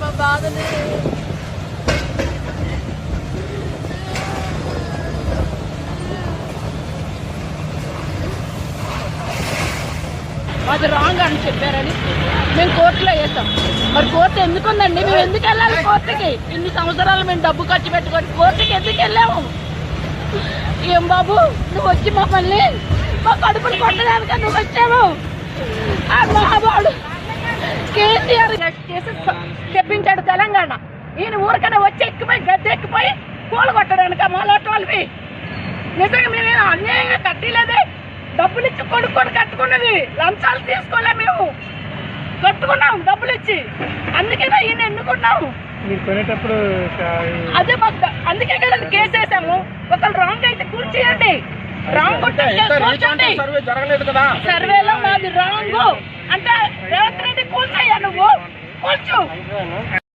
మా బాధని. అది రాంగ్ అని చెప్పారని మేము కోర్టులో వేసాం. మరి కోర్టు ఎందుకు ఉందండి మేము ఎందుకు వెళ్ళాలి కోర్టుకి? ఇన్ని సంవత్సరాలు మేము డబ్బు ఖర్చు పెట్టుకొని కోర్టుకి ఎందుకు వెళ్ళాము? ఏం బాబు? నువ్వు వచ్చి మమ్మల్ని మా కడుపులు కొట్టడానికి నువ్వు వచ్చావు. ఆ మహాబాడు ఈయన ఊరికనే వచ్చి ఎక్కిపోయి గద్దె ఎక్కిపోయి పూలు కొట్టడానికి వాళ్ళవి. నిజంగా మేము అన్యాయంగా కట్టలేదే? డబ్బులు ఇచ్చి కొనుక్కొని కట్టుకున్నది. లంచాలు తీసుకోలే మేము. కట్టుకున్నాం డబ్బులు ఇచ్చి అందుకేనా ఈయన ఎన్నుకున్నాము కొనేటప్పుడు అదే మాకు అందుకే కదా కేసు వేసాము. ఒకళ్ళు రాంగ్ అయితే కూర్చేయండి రాంగ్ కూర్చోండి సర్వే జరగలేదు కదా? సర్వేలో మాది రాంగ్. అంటే రేవంత్ రెడ్డి కూల్చయ్యా నువ్వు. కూల్చు.